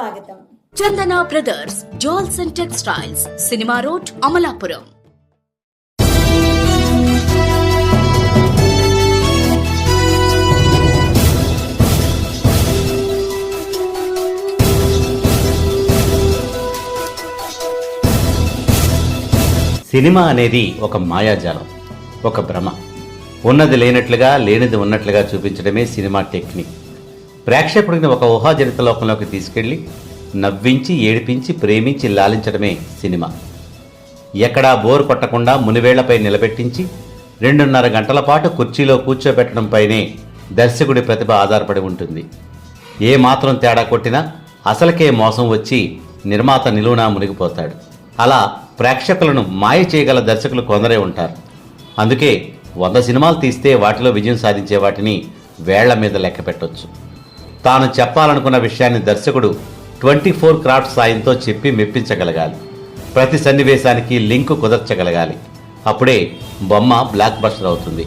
స్వాగతం. Chandana brothers jewels and textiles cinema road Amalapuram. Cinema అనేది ఒక మాయాజాలం ఒక భ్రమ. ఉన్నది లేనట్లుగా లేనిది ఉన్నట్లుగా చూపించడమే సినిమా టెక్నిక్. ప్రేక్షకుడిని ఒక ఊహాజనిత లోకంలోకి తీసుకెళ్ళి నవ్వించి ఏడిపించి ప్రేమించి లాలించడమే సినిమా. ఎక్కడా బోర్ కొట్టకుండా మునివేళ్ళపై నిలబెట్టించి రెండున్నర గంటల పాటు కుర్చీలో కూర్చోబెట్టడంపైనే దర్శకుడి ప్రతిభ ఆధారపడి ఉంటుంది. ఏ మాత్రం తేడా కొట్టినా అసలకే మోసం వచ్చి నిర్మాత నిలువునా మునిగిపోతాడు. అలా ప్రేక్షకులను మాయ చేయగల దర్శకులు కొందరే ఉంటారు. అందుకే వంద సినిమాలు తీస్తే వాటిలో విజయం సాధించే వాటిని వేళ్ళ మీద లెక్క పెట్టవచ్చు తాను చెప్పాలనుకున్న విషయాన్ని దర్శకుడు ట్వంటీ ఫోర్ క్రాఫ్ట్ సాయంతో చెప్పి మెప్పించగలగాలి. ప్రతి సన్నివేశానికి లింక్ కుదర్చగలగాలి. అప్పుడే బొమ్మ బ్లాక్ బస్టర్ అవుతుంది.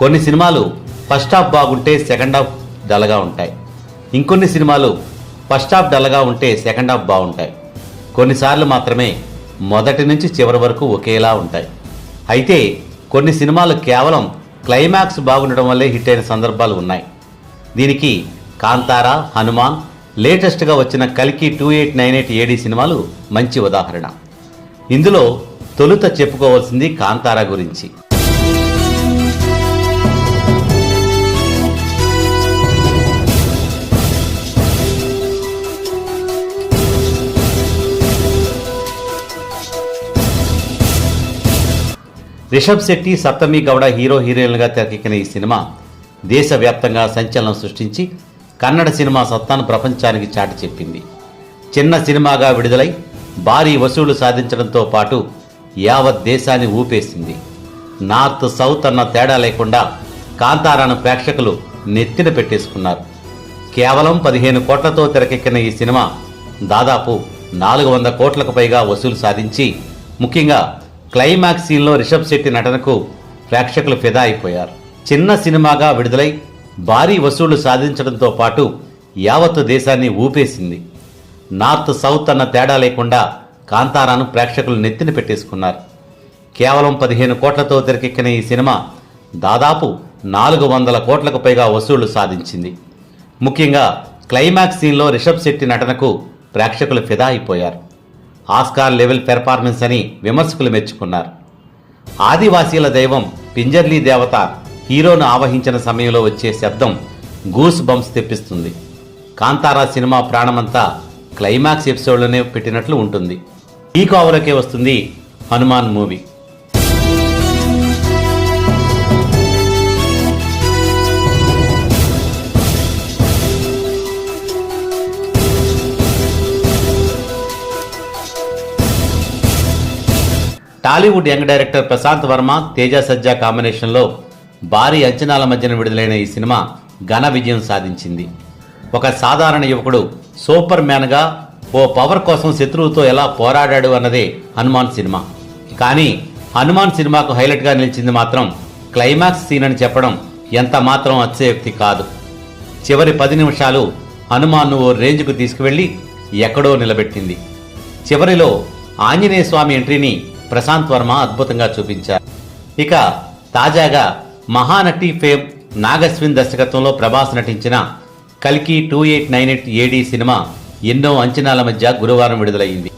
కొన్ని సినిమాలు ఫస్ట్ హాఫ్ బాగుంటే సెకండ్ హాఫ్ డల్గా ఉంటాయి. ఇంకొన్ని సినిమాలు ఫస్ట్ హాఫ్ డల్గా ఉంటే సెకండ్ హాఫ్ బాగుంటాయి. కొన్నిసార్లు మాత్రమే మొదటి నుంచి చివరి వరకు ఒకేలా ఉంటాయి. అయితే కొన్ని సినిమాలు కేవలం క్లైమాక్స్ బాగుండడం వల్లే హిట్ అయిన సందర్భాలు ఉన్నాయి. దీనికి కాంతారా హనుమాన్ లేటెస్ట్గా వచ్చిన కల్కి two eight nine eight A D సినిమాలు మంచి ఉదాహరణ. ఇందులో తొలుత చెప్పుకోవాల్సింది కాంతారా గురించి. రిషబ్ శెట్టి సప్తమి గౌడ హీరో హీరోయిన్లుగా తెరకెక్కిన ఈ సినిమా దేశవ్యాప్తంగా సంచలనం సృష్టించి కన్నడ సినిమా సత్తాను ప్రపంచానికి చాటి చెప్పింది. చిన్న సినిమాగా విడుదలై భారీ వసూళ్ళు సాధించడంతో పాటు యావత్ దేశాన్ని ఊపేసింది. నార్త్ సౌత్ అన్న తేడా లేకుండా కాంతారాను ప్రేక్షకులు నెత్తిన పెట్టేసుకున్నారు. కేవలం పదిహేను కోట్లతో తెరకెక్కిన ఈ సినిమా దాదాపు నాలుగు వంద కోట్లకు పైగా వసూలు సాధించి ముఖ్యంగా క్లైమాక్స్ సీన్లో రిషబ్ శెట్టి నటనకు ప్రేక్షకులు ఫిదా అయిపోయారు. చిన్న సినిమాగా విడుదలై భారీ వసూళ్ళు సాధించడంతో పాటు యావత్తు దేశాన్ని ఊపేసింది. నార్త్ సౌత్ అన్న తేడా లేకుండా కాంతారాను ప్రేక్షకులు నెత్తిన పెట్టేసుకున్నారు. కేవలం పదిహేను కోట్లతో తెరకెక్కిన ఈ సినిమా దాదాపు నాలుగు వందల కోట్లకు పైగా వసూళ్ళు సాధించింది. ముఖ్యంగా క్లైమాక్స్ సీన్లో రిషబ్ శెట్టి నటనకు ప్రేక్షకులు ఫిదా అయిపోయారు. ఆస్కార్ లెవెల్ పెర్ఫార్మెన్స్ అని విమర్శకులు మెచ్చుకున్నారు. ఆదివాసీల దైవం పింజర్లీ దేవత హీరోను ఆవహించిన సమయంలో వచ్చే శబ్దం గూస్ బంప్స్ తెప్పిస్తుంది. కాంతారా సినిమా ప్రాణమంతా క్లైమాక్స్ ఎపిసోడ్లోనే పెట్టినట్లు ఉంటుంది. ఈ కోవలకే వస్తుంది Hanuman movie. Tollywood young director Prashanth Varma Teja Sajja కాంబినేషన్లో భారీ అంచనాల మధ్యన విడుదలైన ఈ సినిమా ఘన విజయం సాధించింది. ఒక సాధారణ యువకుడు సూపర్ మ్యాన్గా ఓ పవర్ కోసం శత్రువుతో ఎలా పోరాడాడు అన్నదే హనుమాన్ సినిమా. కానీ హనుమాన్ సినిమాకు హైలైట్గా నిలిచింది మాత్రం క్లైమాక్స్ సీన్ అని చెప్పడం ఎంత మాత్రం అతిశయోక్తి కాదు. చివరి పది నిమిషాలు హనుమాన్ను ఓ రేంజ్కు తీసుకువెళ్ళి ఎక్కడో నిలబెట్టింది. చివరిలో ఆంజనేయ స్వామి ఎంట్రీని ప్రశాంత్ వర్మ అద్భుతంగా చూపించారు. ఇక తాజాగా మహానటి ఫేమ్ నాగస్విన్ దర్శకత్వంలో ప్రభాస్ నటించిన కల్కి two eight nine eight AD cinema ఎన్నో అంచనాల మధ్య గురువారం విడుదలైంది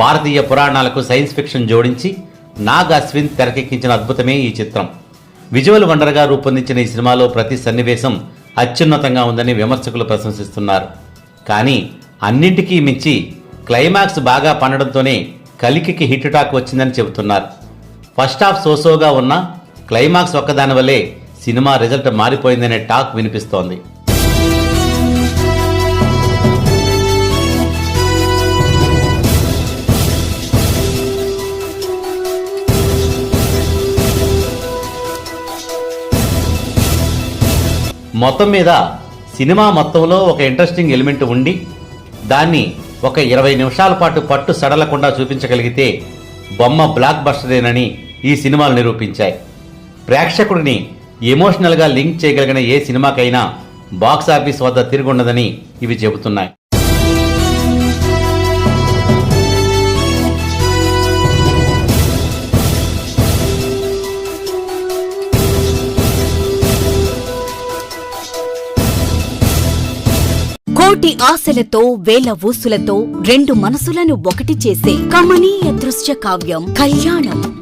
భారతీయ పురాణాలకు సైన్స్ ఫిక్షన్ జోడించి నాగ్ అశ్విన్ తెరకెక్కించిన అద్భుతమే ఈ చిత్రం. విజువల్ వండర్గా రూపొందించిన ఈ సినిమాలో ప్రతి సన్నివేశం అత్యున్నతంగా ఉందని విమర్శకులు ప్రశంసిస్తున్నారు. కానీ అన్నింటికీ మించి క్లైమాక్స్ బాగా పండడంతోనే కలికికి హిట్ టాక్ వచ్చిందని చెబుతున్నారు. ఫస్ట్ హాఫ్ సోసోగా ఉన్న క్లైమాక్స్ ఒక్కదాని వల్లే సినిమా రిజల్ట్ మారిపోయిందనే టాక్ వినిపిస్తోంది. మొత్తం మీద సినిమా మొత్తంలో ఒక ఇంట్రెస్టింగ్ ఎలిమెంట్ ఉండి దాన్ని ఒక ఇరవై నిమిషాల పాటు పట్టు సడలకుండా చూపించగలిగితే బొమ్మ బ్లాక్ బస్టరేనని ఈ సినిమాలు నిరూపించాయి. ప్రేక్షకుడిని ఎమోషనల్గా లింక్ చేయగలిగిన ఏ సినిమాకైనా బాక్స్ ఆఫీస్ వద్ద తిరుగుండదని ఇవి చెబుతున్నాయి. ఆశలతో వేల ఊసులతో రెండు మనసులను ఒకటి చేసే కమనీయ దృశ్య కావ్యం కళ్యాణం.